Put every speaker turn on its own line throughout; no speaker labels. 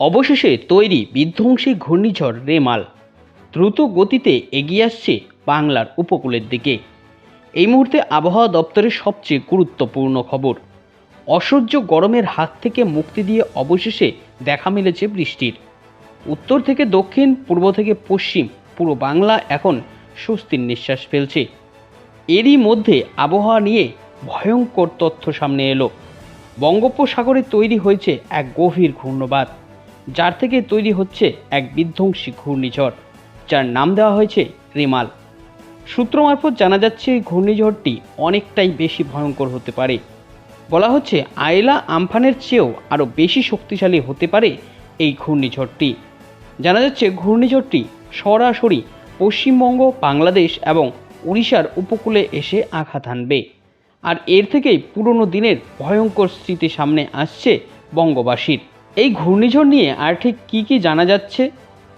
অবশেষে তৈরি বিধ্বংসী ঘূর্ণিঝড় রেমাল দ্রুত গতিতে এগিয়ে আসছে বাংলার উপকূলের দিকে। এই মুহূর্তে আবহাওয়া দপ্তরের সবচেয়ে গুরুত্বপূর্ণ খবর, অসহ্য গরমের হাত থেকে মুক্তি দিয়ে অবশেষে দেখা মিলেছে বৃষ্টির। উত্তর থেকে দক্ষিণ, পূর্ব থেকে পশ্চিম, পুরো বাংলা এখন স্বস্তির নিঃশ্বাস ফেলছে। এরই মধ্যে আবহাওয়া নিয়ে ভয়ঙ্কর তথ্য সামনে এলো। বঙ্গোপসাগরে তৈরি হয়েছে এক গভীর ঘূর্ণবাত যার থেকে তৈরি হচ্ছে এক বিধ্বংসী ঘূর্ণিঝড়, যার নাম দেওয়া হয়েছে রিমাল। সূত্র মারফত জানা যাচ্ছে, এই ঘূর্ণিঝড়টি অনেকটাই বেশি ভয়ঙ্কর হতে পারে। বলা হচ্ছে আয়লা আমফানের চেয়েও আরও বেশি শক্তিশালী হতে পারে এই ঘূর্ণিঝড়টি। জানা যাচ্ছে, ঘূর্ণিঝড়টি সরাসরি পশ্চিমবঙ্গ, বাংলাদেশ এবং উড়িষ্যার উপকূলে এসে আঘাত হানবে। আর এর থেকেই পুরনো দিনের ভয়ঙ্কর স্মৃতি সামনে আসছে বঙ্গবাসীর। এই ঘূর্ণিঝড় নিয়ে আর ঠিক কী কী জানা যাচ্ছে?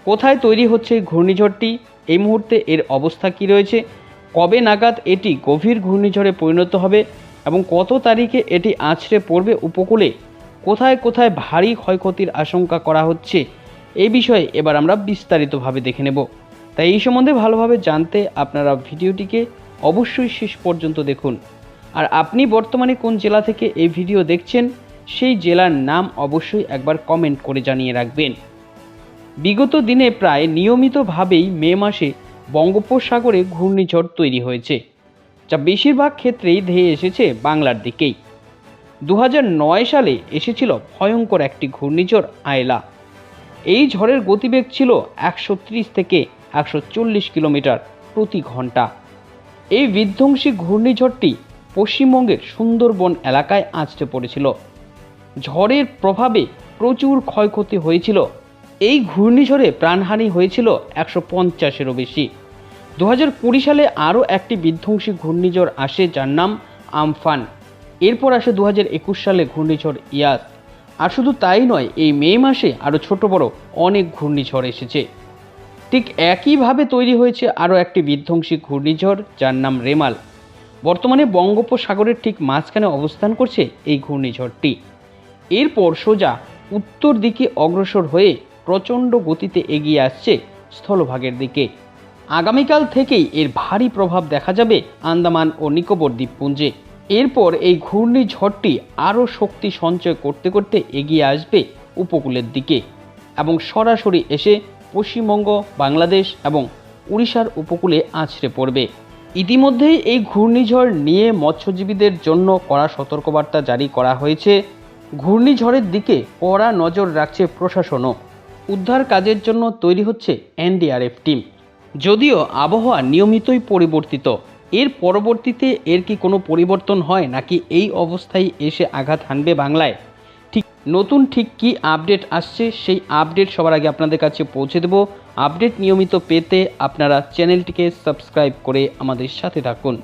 কোথায় তৈরি হচ্ছে এই ঘূর্ণিঝড়টি? এই মুহূর্তে এর অবস্থা কী রয়েছে? কবে নাগাদ এটি গভীর ঘূর্ণিঝড়ে পরিণত হবে? এবং কত তারিখে এটি আছড়ে পড়বে উপকূলে? কোথায় কোথায় ভারী ক্ষয়ক্ষতির আশঙ্কা করা হচ্ছে? এই বিষয়ে এবার আমরা বিস্তারিতভাবে দেখে নেব। তাই এই সম্বন্ধে ভালোভাবে জানতে আপনারা ভিডিওটিকে অবশ্যই শেষ পর্যন্ত দেখুন। আর আপনি বর্তমানে কোন জেলা থেকে এই ভিডিও দেখছেন? সেই জেলার নাম অবশ্যই একবার কমেন্ট করে জানিয়ে রাখবেন। বিগত দিনে প্রায় নিয়মিতভাবেই মে মাসে বঙ্গোপসাগরে ঘূর্ণিঝড় তৈরি হয়েছে, যা বেশিরভাগ ক্ষেত্রেই ধেয়ে এসেছে বাংলার দিকেই। দু সালে এসেছিল ভয়ঙ্কর একটি ঘূর্ণিঝড় আয়লা। এই ঝড়ের গতিবেগ ছিল একশো ত্রিশ থেকে একশো চল্লিশ কিলোমিটার প্রতি ঘণ্টা। এই বিধ্বংসী ঘূর্ণিঝড়টি পশ্চিমবঙ্গের সুন্দরবন এলাকায় আঁচড়ে পড়েছিল। ঝড়ের প্রভাবে প্রচুর ক্ষয়ক্ষতি হয়েছিল। এই ঘূর্ণিঝড়ে প্রাণহানি হয়েছিল একশো পঞ্চাশেরও বেশি। দু হাজার কুড়ি সালে আরও একটি বিধ্বংসী ঘূর্ণিঝড় আসে যার নাম আমফান। এরপর আসে দু হাজার একুশ সালে ঘূর্ণিঝড় ইয়াস। আর শুধু তাই নয়, এই মে মাসে আরও ছোট বড় অনেক ঘূর্ণিঝড় এসেছে। ঠিক একইভাবে তৈরি হয়েছে আরও একটি বিধ্বংসী ঘূর্ণিঝড় যার নাম রেমাল। বর্তমানে বঙ্গোপসাগরের ঠিক মাঝখানে অবস্থান করছে এই ঘূর্ণিঝড়টি। এরপর সোজা উত্তর দিকে অগ্রসর হয়ে প্রচণ্ড গতিতে এগিয়ে আসছে স্থলভাগের দিকে। আগামীকাল থেকেই এর ভারী প্রভাব দেখা যাবে আন্দামান ও নিকোবর দ্বীপপুঞ্জে। এরপর এই ঘূর্ণিঝড়টি আরও শক্তি সঞ্চয় করতে করতে এগিয়ে আসবে উপকূলের দিকে এবং সরাসরি এসে পশ্চিমবঙ্গ, বাংলাদেশ এবং উড়িষ্যার উপকূলে আছড়ে পড়বে। ইতিমধ্যেই এই ঘূর্ণিঝড় নিয়ে মৎস্যজীবীদের জন্য কড়া সতর্কবার্তা জারি করা হয়েছে। ঘূর্ণিঝড়ের দিকে কড়া নজর রাখছে প্রশাসনও। উদ্ধার কাজের জন্য তৈরি হচ্ছে এনডিআরএফ টিম। যদিও আবহাওয়া নিয়মিতই পরিবর্তিত, এর পরবর্তীতে এর কি কোনো পরিবর্তন হয় নাকি এই অবস্থায় এসে আঘাত হানবে বাংলায়? ঠিক নতুন ঠিক কি আপডেট আসছে সেই আপডেট সবার আগে আপনাদের কাছে পৌঁছে দেব। আপডেট নিয়মিত পেতে আপনারা চ্যানেলটিকে সাবস্ক্রাইব করে আমাদের সাথে থাকুন।